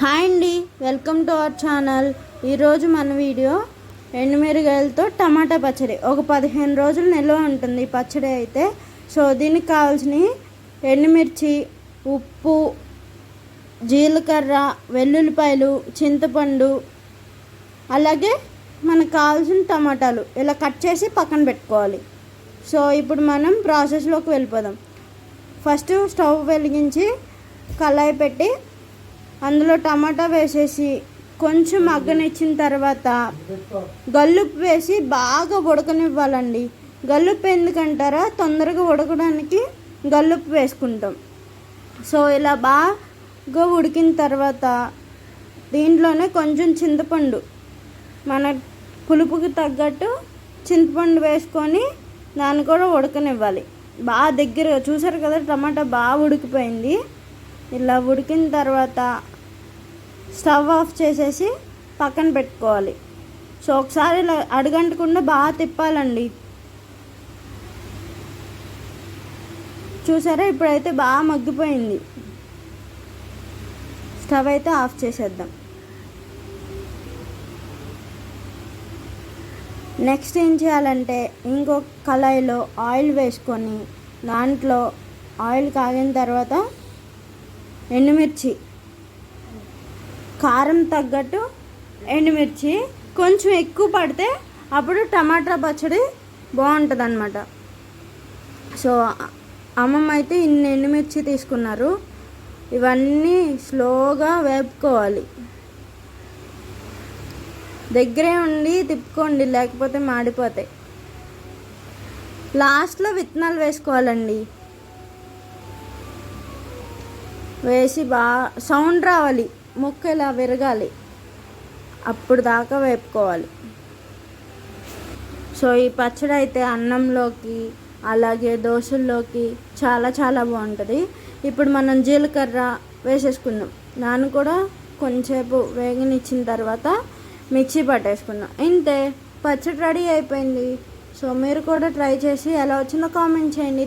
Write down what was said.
Hi అండి welcome to our channel. ఈరోజు మన వీడియో ఎండుమిరగాయలతో టమాటా పచ్చడి. ఒక పదిహేను రోజులు నిల్వ ఉంటుంది ఈ పచ్చడి అయితే. సో దీనికి కావాల్సిన ఎండుమిర్చి ఉప్పు జీలకర్ర వెల్లుల్లిపాయలు చింతపండు అలాగే మనకు కావాల్సిన టమాటాలు. ఇలా కట్ చేసి పక్కన పెట్టుకోవాలి. సో ఇప్పుడు మనం ప్రాసెస్లోకి వెళ్ళిపోదాం. ఫస్ట్ స్టవ్ వెలిగించి కళాయి పెట్టి అందులో టమాటా వేసేసి కొంచెం మగ్గనిచ్చిన తర్వాత గల్లుప్పు వేసి బాగా ఉడకనివ్వాలండి. గల్లుప్పు ఎందుకంటారా? తొందరగా ఉడకడానికి గల్లుప్పు వేసుకుంటాం. సో ఇలా బాగా ఉడికిన తర్వాత దీంట్లోనే కొంచెం చింతపండు మన పులుపుకి తగ్గట్టు చింతపండు వేసుకొని దాన్ని కూడా ఉడకనివ్వాలి. బాగా దగ్గరగా చూసారు కదా టమాటా బాగా ఉడికిపోయింది. ఇలా ఉడికిన తర్వాత స్టవ్ ఆఫ్ చేసేసి పక్కన పెట్టుకోవాలి. సో ఒకసారి ఇలా అడగంటకుండా బాగా తిప్పాలండి. చూసారా? ఇప్పుడైతే బాగా మగ్గిపోయింది. స్టవ్ అయితే ఆఫ్ చేసేద్దాం. నెక్స్ట్ ఏం చేయాలంటే ఇంకొక కళాయిలో ఆయిల్ వేసుకొని దాంట్లో ఆయిల్ కాగిన తర్వాత ఎండుమిర్చి. కారం తగ్గట్టు ఎండుమిర్చి. కొంచెం ఎక్కువ పడితే అప్పుడు టమాటా పచ్చడి బాగుంటుంది అనమాట సో అమ్మమ్మ అయితే ఇన్ని ఎండుమిర్చి తీసుకున్నారు. ఇవన్నీ స్లోగా వేపుకోవాలి. దగ్గరే ఉండి తిప్పుకోండి లేకపోతే మాడిపోతాయి. లాస్ట్లో విత్తనాలు వేసుకోవాలండి. వేసి బాగా సౌండ్ రావాలి. ముక్క ఇలా విరగాలి? అప్పుడు దాకా వేపుకోవాలి. సో ఈ పచ్చడి అయితే అన్నంలోకి అలాగే దోశల్లోకి చాలా చాలా బాగుంటుంది. ఇప్పుడు మనం జీలకర్ర వేసేసుకుందాం. దాన్ని కూడా కొంచెంసేపు వేగనిచ్చిన తర్వాత మిక్సీ పట్టేసుకుందాం. ఇంతే పచ్చడి రెడీ అయిపోయింది. సో మీరు కూడా ట్రై చేసి ఎలా వచ్చిందో కామెంట్ చేయండి.